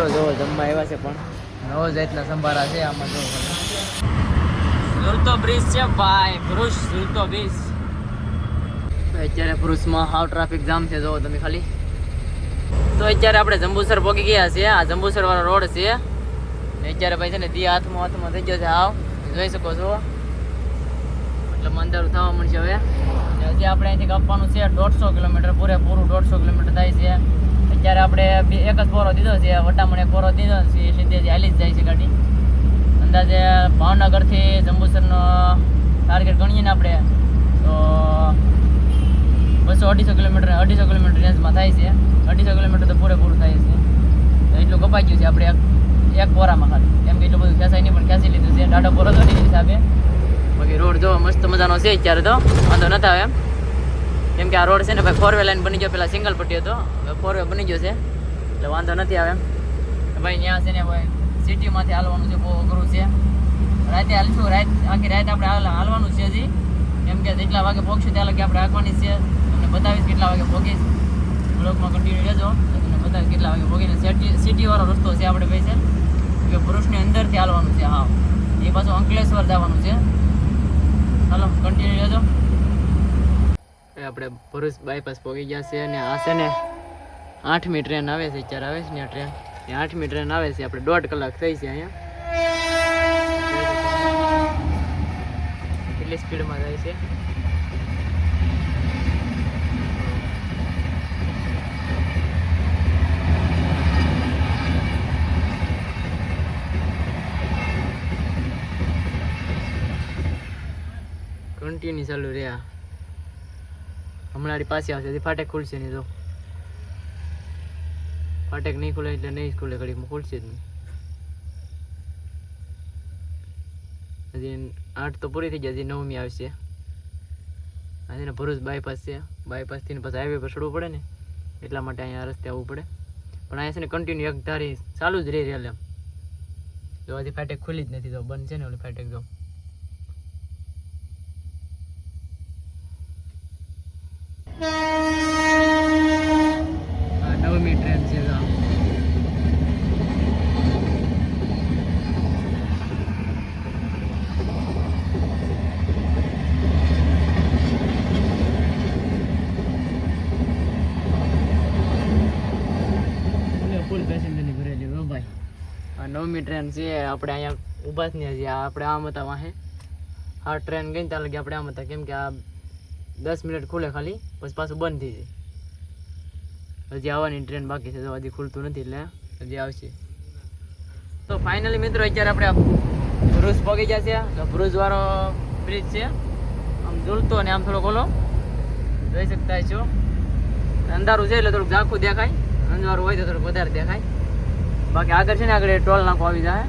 મિત્રો જોવો જમવા આવ્યા છે પણ. નવો જાતના સંભારા છે આમાં જો બ્રિજ છે ભાઈ બ્રિજ. અત્યારે પુરુષમાં હાવ ટ્રાફિક જામ છે જોવો તમે ખાલી. તો અત્યારે આપણે જંબુસર પહોંચી ગયા છીએ. આ જંબુસર વાળો રોડ છે. ને અત્યારે ભાઈ છે ને દી હાથમાં હાથમાં થઈ ગયો છે હાવ. જોઈ શકો છો. એટલે અંધારું થવા મળશે હવે. હજી આપણે અહીંથી કાપવાનું છે દોઢસો કિલોમીટર પૂરેપૂરું દોઢસો કિલોમીટર થાય છે. અત્યારે આપણે એક જ બોરો દીધો છે, વટામણ એક પોરો દીધો છે, સીધેથી સીધે હાલી જ જાય છે ગાડી. અંદાજે ભાવનગરથી જંબુસરનો ટાર્ગેટ ગણીએ ને આપણે, તો બસો અઢીસો કિલોમીટર અઢીસો કિલોમીટર રેન્જમાં થાય છે. અઢીસો કિલોમીટર તો પૂરેપૂરું થાય છે. તો એટલું કપાઈ ગયું છે આપણે એક પોરામાં ખાલી. કેમ કે એટલું બધું ખેંચાય નહીં, પણ ખેંચી લીધું છે. દાડો પોરો તો નહીં હિસાબે. બાકી રોડ જો મસ્ત મજાનો છે અત્યારે તો. વાંધો નતા એમ. કેમ કે આ રોડ છે ને ભાઈ ફોર વે લાઈન બની ગયો, પેલા સિંગલ પટ્ટી હતો. ફોર વે બની ગયો છે. એટલે વાંધો નથી આવે ભાઈ ત્યાં છે ને ભાઈ સિટીમાંથી હાલવાનું છે, બહુ અઘરું છે. રાતે હાલશું, રાત, આખી રાત આપણે હાલવાનું છે હજી. કેમ કે જેટલા વાગે પહોંચશું ત્યાં લગી આપણે રાખવાની છે. તમને બતાવીશ કેટલા વાગે પહોંચીશ બ્લોકમાં કન્ટિન્યુ રહેજો. તમને બતાવીશ કેટલા વાગે પહોંચીને સિટી સિટીવાળો રસ્તો છે આપણે ભાઈ છે. કે પુરુષની અંદરથી હાલવાનું છે, હા. એ પાછું અંકલેશ્વર જવાનું છે. ચાલો કન્ટિન્યુ રહેજો. આપણે ભરૂચ બાયપાસ પહોંચી ગયા છે અને આ છે ને આઠમી ટ્રેન આવે છે, અત્યારે આવે છે ને ટ્રેન એ આઠમી ટ્રેન આવે છે, આપણે દોઢ કલાક થઈ છે અહીંયા. કેટલી સ્પીડમાં જાય છે. કન્ટિન્યુ ચાલુ રહ્યા. હમણાં પાસે આવશે. ફાટક ખુલશે નહીં જો ફાટેક નહીં ખુલે એટલે નહીં ખુલે, ઘડીકમાં ખુલશે જ નહીં. હજી આઠ તો પૂરી થઈ જાય હજી નવમી આવશે. આ છે ને ભરૂચ બાયપાસ છે. બાયપાસથી ને પછી હાઈવે પર ચડવું પડે ને, એટલા માટે અહીંયા રસ્તે આવવું પડે. પણ અહીંયા છે ને કન્ટિન્યુ એક ધારી ચાલુ જ રહી રેલ એમ. જો હજી ફાટેક ખુલી જ નથી તો બંધ છે ને ઓલી ફાટેક જો આ નવમી ટ્રેન છે જો ફૂલ પેસેન્જરની ભરેલી હો ભાઈ આ ટ્રેન છે, આપણે અહીંયા ઊભા જ નહીં આ આપણે આમ હતા વાહે. આ ટ્રેન ગઈ ત્યાં લગી આપણે આમ હતા કેમ કે આ દસ મિનિટ ખુલે ખાલી, પછી પાછું બંધ થઈ જાય. હજી આવવાની ટ્રેન બાકી છે તો હજી ખુલતું નથી એટલે હજી આવશે. તો ફાઇનલી મિત્રો, અત્યારે આપણે ભરૂચ પગી ગયા છે તો ભરૂચ વાળો બ્રિજ છે. આમ ઝૂલતો અને આમ થોડોક ઓલો. જોઈ શકતા છો અંધારું છે એટલે થોડુંક ઝાંખું દેખાય. અંધારું હોય તો થોડુંક વધારે દેખાય. બાકી આગળ છે ને આગળ ટોલ નાખો આવી જાય.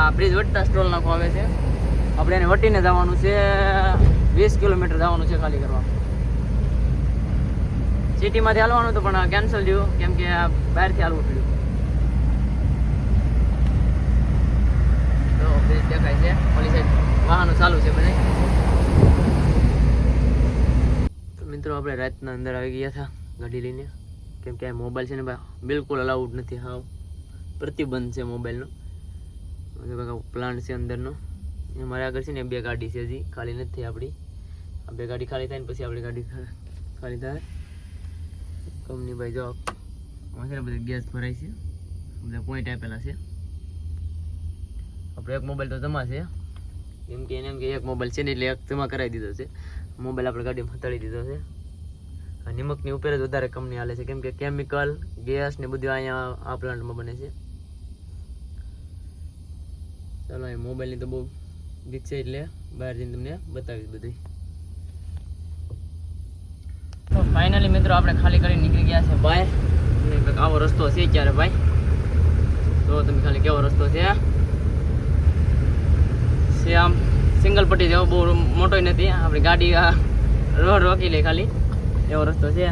આ બ્રિજ વટતા ટોલ નાખો આવે છે. આપણે એને વટીને જવાનું છે, વીસ કિલોમીટર જવાનું છે ખાલી કરવા. સિટીમાંથી હાલવાનું હતું, પણ કેન્સલ થયું, કેમ કે બહારથી હાલવું પડ્યું. તો બ્રિજ દેખાય છે. વાહનો ચાલુ છે બધા મિત્રો, આપણે રાતના અંદર આવી ગયા હતા ગાડી લઈને. કેમ કે આ મોબાઈલ છે ને ભાઈ, બિલકુલ અલાઉડ નથી, હા. પ્રતિબંધ છે મોબાઈલનો પ્લાન્ટ છે અંદરનો. એ મારે આગળ છે ને બે ગાડી છે હજી, ખાલી નથી આપણી આ બે ગાડી ખાલી થાય ને પછી આપણી ગાડી ખાલી થાય. કંપની ભાઈ જો છે ને બધા ગેસ ભરાય છે. બધા પોઈન્ટ આપેલા છે. આપણે એક મોબાઈલ તો જમા છે. કેમ કે એને એમ કે એક મોબાઈલ છે ને એટલે એક જમા કરાવી દીધો છે. મોબાઈલ આપણે ગાડીમાં હતાડી દીધો છે. નિમકની ઉપર જ વધારે કંપની હાલે છે. કેમ કે કેમિકલ ગેસ ને બધું અહીંયા આ પ્લાન્ટમાં બને છે. ચાલો અહીં મોબાઈલની તો બહુ ગીત છે એટલે બહાર જઈને તમને બતાવીશ બધું તો ફાઇનલી મિત્રો આપણે ખાલી કરી નીકળી ગયા છે ભાઈ. આવો રસ્તો છે અત્યારે ભાઈ. તો તમે ખાલી કેવો રસ્તો છે? છે આમ સિંગલ પટ્ટી જેવો બહુ મોટો નથી. આપણી ગાડી રોડ રોકી લે ખાલી. એવો રસ્તો છે.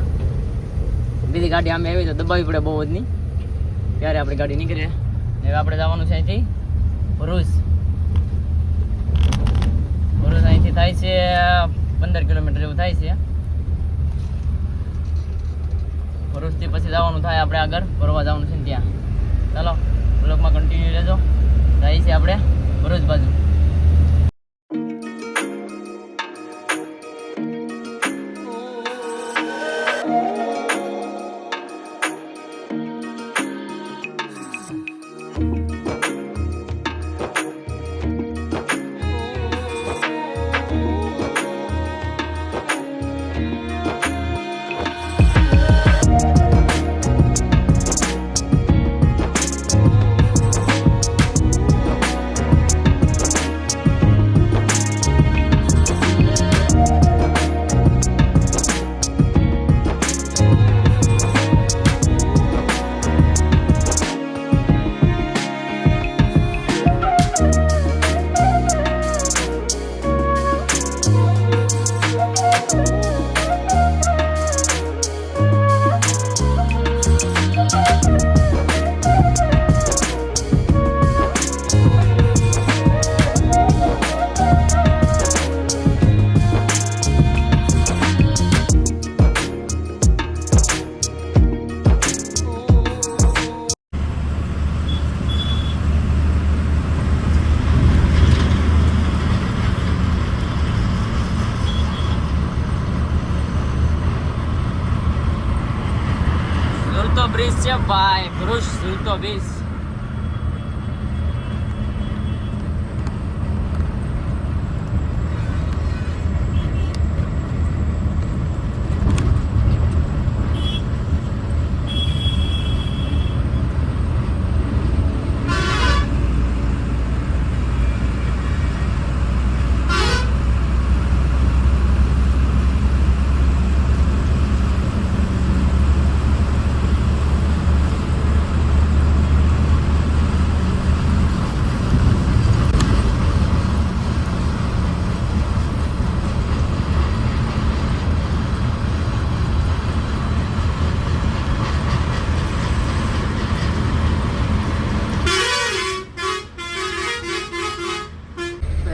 બીજી ગાડી આમે આવી તો દબાવી પડે બહુ જ નહીં ત્યારે આપણી ગાડી નીકળે. હવે આપણે જવાનું છે અહીંથી ભરૂચ. ભરૂચ અહીંથી થાય છે, પંદર કિલોમીટર જેવું થાય છે. ભરૂચથી પછી જવાનું થાય આપણે આગળ. ફરવા જવાનું છે ત્યાં. ચાલો બ્લોકમાં કન્ટિન્યુ રહેજો. જાય છે આપણે ભરૂચ બાજુ. ઝૂલતો બ્રિજ છે ભાઈ ભરૂચ ઝૂલતો બ્રિજ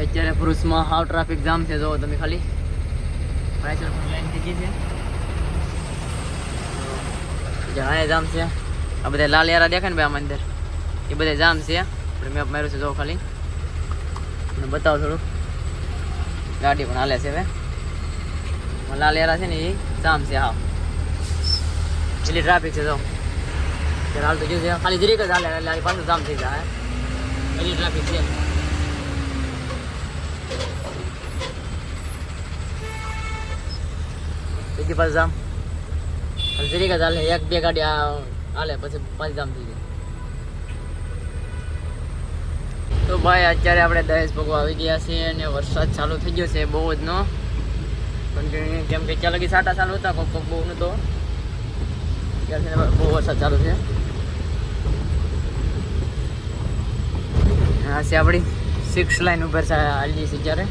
અત્યારે ભરૂચમાં હાવ ટ્રાફિક જામ છે જોવો તમે ખાલી પાછળ પણ લાઈન થઈ ગઈ છે જો અહીંયા જામ છે આ બધા લાલ યારા દેખાય ને ભાઈ આમાં અંદર એ બધા જામ છે આપણે મેપ માર્યું છે જોવો ખાલી અને બતાવો થોડુંક ગાડી પણ હાલે છે હવે આમાં લાલ યારા છે ને એ જામ છે હાવ એટલી ટ્રાફિક છે જો અત્યારે હાલ તો જોયું છે ખાલી જરીક જ હાલે એટલે આ પાછું જામ થઈ જાય એટલી ટ્રાફિક છે બીજી પાસે જામ. જરીક જ હાલે એક, બે ગાડી હાલે, પછી પાંચ જામ થઈ જાય તો ભાઈ, અત્યારે આપણે દહેજ ભગવા આવી ગયા છીએ અને વરસાદ ચાલુ થઈ ગયો છે બહુ જ નો. કન્ટિન્યુ કેમ કે ચાલો કે સાટા ચાલુ હતા, કોક કોક બહુ નતો. બહુ વરસાદ ચાલુ છે. હા, છે આપણી સિક્સ લાઈન ઉપર હાલી છે જ્યારે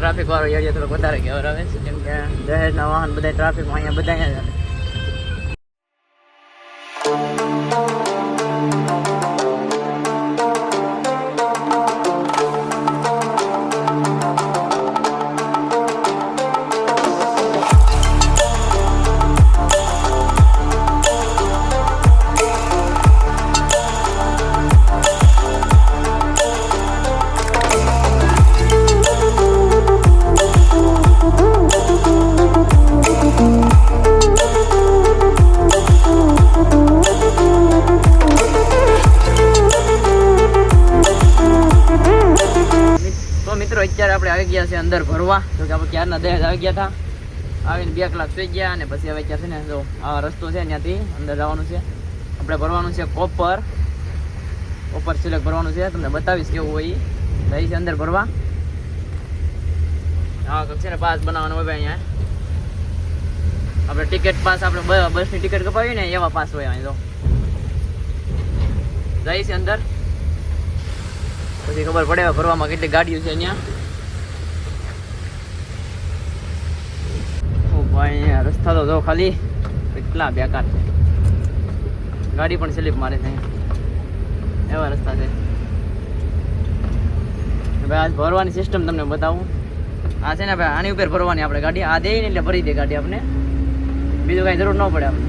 ટ્રાફિક વાળો એરિયા થોડો વધારે કહેવા આવે છે કેમ કે દહેજના વાહન બધા ટ્રાફિકમાં અહીંયા બધા આપણે આવી ગયા છે અંદર ભરવા. તો કે આપણે ક્યારના દહેજ આવી ગયા હતા. આવીને બે કલાક સુઈ ગયા અને પછી હવે ક્યાં છે ને જો આ રસ્તો છે ત્યાંથી અંદર જવાનું છે. આપણે ભરવાનું છે કોપર. કોપર સિલેક્ટ ભરવાનું છે. તમને બતાવીશ કેવું હોય ઈ. જઈ છે અંદર ભરવા. હા છે ને પાસ બનાવવાનો હોય ભાઈ અહીંયા. આપણે ટિકિટ પાસ, આપણે બ- બસની ટિકિટ કપાવી ને એવા પાસ હોય અહીં તો જઈ છે અંદર. પછી ખબર પડે હવે ભરવામાં કેટલી ગાડીઓ છે અહીંયા. અહીંયા રસ્તા તો જો ખાલી. કેટલા બેકાર છે. ગાડી પણ સ્લીપ મારે છે એવા રસ્તા છે. ભાઈ આજ ભરવાની સિસ્ટમ તમને બતાવું. આ છે ને ભાઈ આની ઉપર ભરવાની આપણે ગાડી. આ દે એટલે ભરી દે ગાડી આપણે. બીજું કાંઈ જરૂર ન પડે આપણે.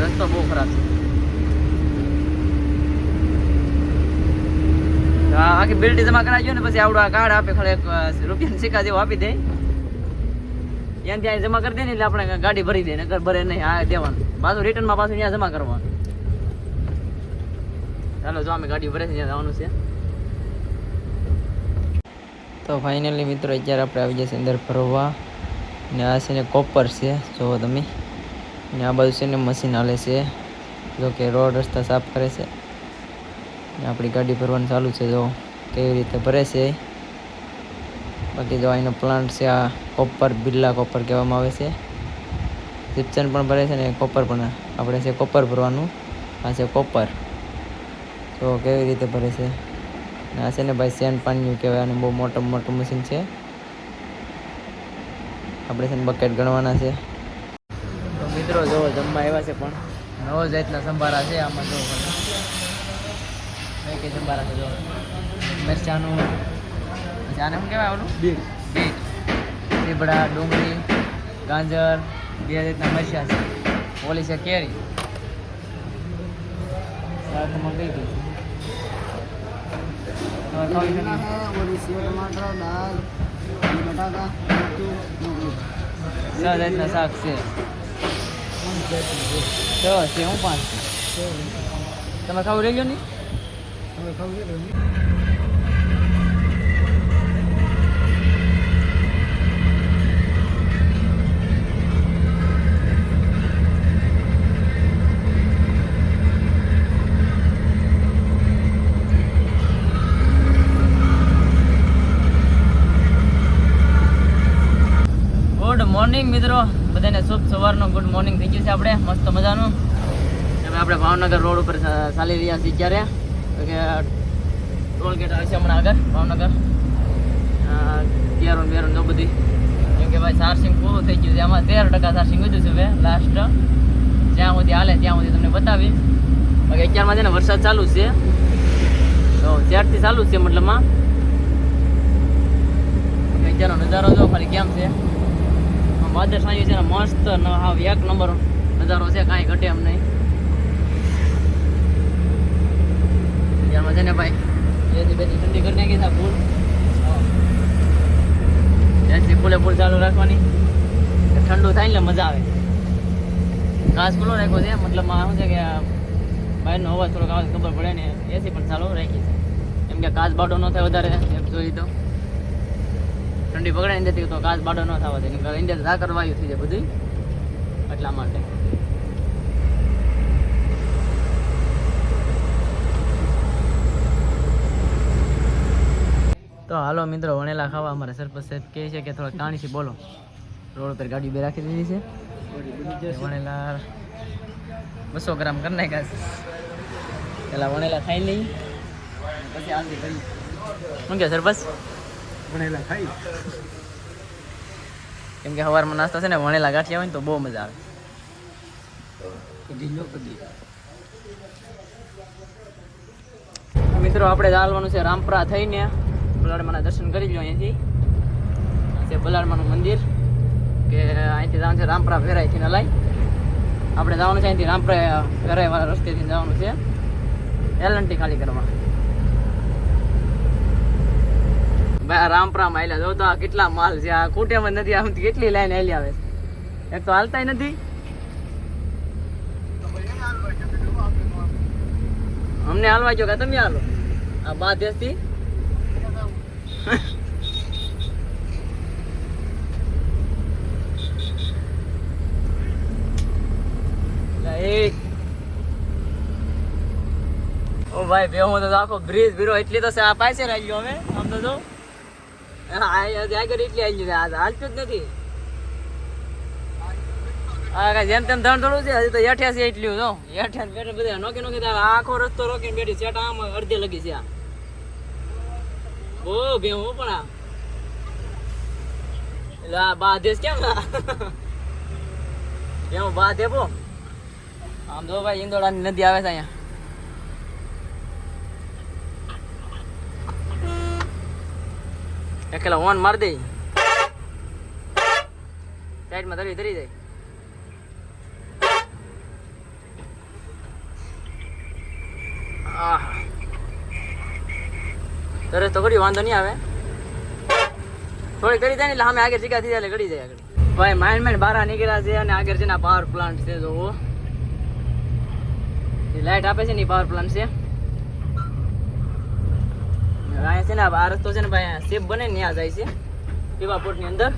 રસ્તો બહુ ખરાબ છે. આખી બિલ્ડ જમા કરાવી ને પછી આવડું આ કાર્ડ આપે ખાલી એક અ, સિક્કા જેવું આપી દે. ત્યાં ત્યાં જમા કરી દે ને એટલે આપણે ગાડી ભરી દે, નકર ભરે નહીં, આ દેવાનું. પાછું રિટર્નમાં પાછું ત્યાં જમા કરવાનું. ચાલો, જો અમે ગાડી ભરે છે ત્યાં જવાનું છે. તો ફાઇનલી મિત્રો, અત્યારે આપણે આવી જશે અંદર ફરવા ને આ છે ને કોપર છે, જુઓ તમે. ને આ બાજુ છે ને મશીન હાલે છે, જો કે રોડ રસ્તા સાફ કરે છે. ને આપણી ગાડી ભરવાનું ચાલુ છે જો કેવી રીતે ભરે છે. બાકી જો અહીંનો પ્લાન્ટ છે આ કોપર બિરલા કોપર કહેવામાં આવે છે. જીપ્સન પણ ભરે છે ને કોપર પણ આપણે છે કોપર ભરવાનું. આ છે કોપર તો કેવી રીતે ભરે છે? આ છે ને ભાઈ સેન પાણીયું કહેવાય અને બહુ મોટું મોટું મશીન છે. આપણે છે ને બકેટ ગણવાના છે. તો મિત્રો જો જમવા આવ્યા છે પણ નવો જાતના સંભારા છે, આમાં જો સંભારા છે જો. મિરચાનું પછી આને શું કહેવાય ઓલું? બીટ બીટ લીમડા ડુંગળી ગાજર બે રીતના મરચા છે. ઓલી છે કેરી. કઈ કઈ તમારે ખાવી છે ને? છ જાતના શાક છે. છ છે હું પાંચ. તમે ખાવું રહી ગયો ને ગુડ મિત્રો? બધાને શુભ સવારનો ગુડ મોર્નિંગ થઈ ગયું છે આપણે. મસ્ત મજાનું. અમે આપણે ભાવનગર રોડ ઉપર ચાલી રહ્યા છીએ ક્યારે કે, ટોલ ગેટ આવે છે હમણાં આગળ, ભાવનગર. ગેરોન બેરોન ને બધી કેમ કે ભાઈ ચાર્જિંગ પૂરું થઈ ગયું છે. આમાં તેર ટકા ચાર્જિંગ વધ્યું છે ભાઈ લાસ્ટ જ્યાં સુધી હાલે ત્યાં સુધી તમને બતાવી બાકી અત્યારમાં છે ને વરસાદ ચાલુ છે. તો ત્યારથી ચાલુ છે મતલબમાં અત્યારનો નજારો જો, ખાલી કેમ છે? વાદળ સાંજે છે મસ્ત હાવ એક નંબર નજારો છે, કાંઈ ઘટે એમ નહીં. ત્યારમાં છે ને ભાઈ એથી બેથી ઠંડી કરી નાખી છે ફૂલ. ત્યાંથી ફૂલે ફૂલ ચાલુ રાખવાની. ઠંડુ થાય ને મજા આવે. ઘાસ ખુલ્લો રાખ્યો છે, મતલબ શું છે કે ભાઈનો અવાજ થોડોક આવે ખબર પડે ને. એસી પણ ચાલુ રાખી છે. કેમ કે કાચ બાટો ન થાય વધારે, એમ જોઈ તો. ઠંડી પકડે ને તો કાચ બાડો ન થવા દે. ઇન્ડિયા ઝાકર વાયુ થઈ જાય બધું. એટલા માટે. તો હાલો મિત્રો, વણેલા ખાવા અમારે સરપંચ સાહેબ કહે છે કે થોડા કાણીથી બોલો. રોડ ઉપર ગાડી બે રાખી દીધી છે. વણેલા બસો ગ્રામ કરી નાખ્યા પેલા વણેલા ખાઈ લઈ. પછી કરી. શું કે સરપંચ? ભણેલા ખાઈ કેમ કે સવારમાં નાસ્તા છે ને વણેલા ગાંઠિયા હોય ને તો બહુ મજા આવે. નો કદી મિત્રો આપણે ચાલવાનું છે રામપરા થઈને. બલાડમાના દર્શન કરી લો અહીંયાથી આ છે બલાડમાનું મંદિર કે અહીંથી જવાનું છે રામપરા ફેરાઈથી ને લાઈ. આપણે જવાનું છે અહીંથી રામપરા ફેરાઈ વાળા રસ્તેથી જવાનું છે. એલનટી ખાલી કરવા ભાઈ આ રામપરામાં આવેલા જો તો આ કેટલા માલ છે. આ કુટેમ નથી આમ કેટલી લાઈન આયલી આવે એક તો હાલતા નથી. અમને હાલવા જો કે તમે હાલો. આ બા દેશથી ભાઈ, બે તો આખો બ્રિજ બીરો એટલી તો આ પાસે રહી ગયો હવે. આમ તો જો. જેમ તેમ ધણ થોડું છે, હજી તો અઠ્યાસી એટલું, જો. અઠ્યાસી બેઠે બધા નોકી નોકી આખો રસ્તો રોકીને બેઠી સેટ આમ અડધે લગી છે ઓ ભે હું પણ આ. એટલે આ બા દેશ કેમ કેમ બા દેપો આમ જો ભાઈ ઇન્દોડાની નદી આવે છે અહીંયા. એક ખેલા ઓન મારી દે સાઈડમાં ધરી ધરી જાય. તરસ તો ઘડી વાંધો નહીં આવે. થોડી કરી જાય ને એટલે આગળ ચીકા થઈ જાય ઘડી જાય આગળ. ભાઈ માઇન્ડ માઇન્ડ બહાર નીકળ્યા છે અને આગળ છે ને પાવર પ્લાન્ટ છે જોવો લાઈટ આપે છે ને પાવર પ્લાન્ટ છે. અહીંયા છે ને આ રસ્તો છે ને ભાઈ સેફ બને ને જાય છે. પીવા પોર્ટની અંદર.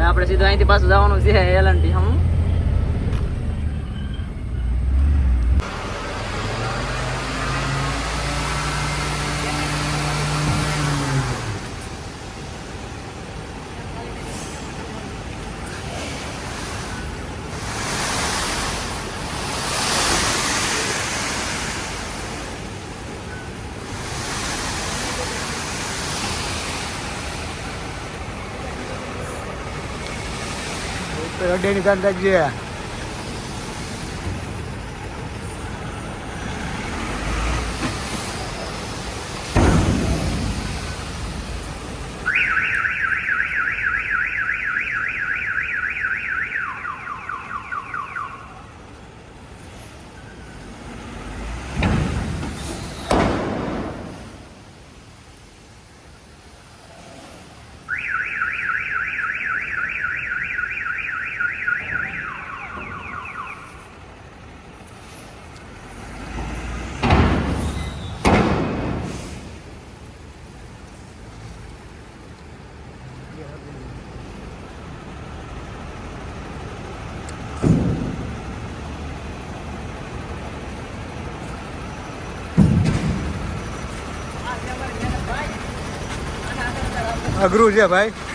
આપણે સીધું અહીંથી પાછું જવાનું છે એલનટી હમ? અડેની તાર રાખજે અઘરું છે ભાઈ.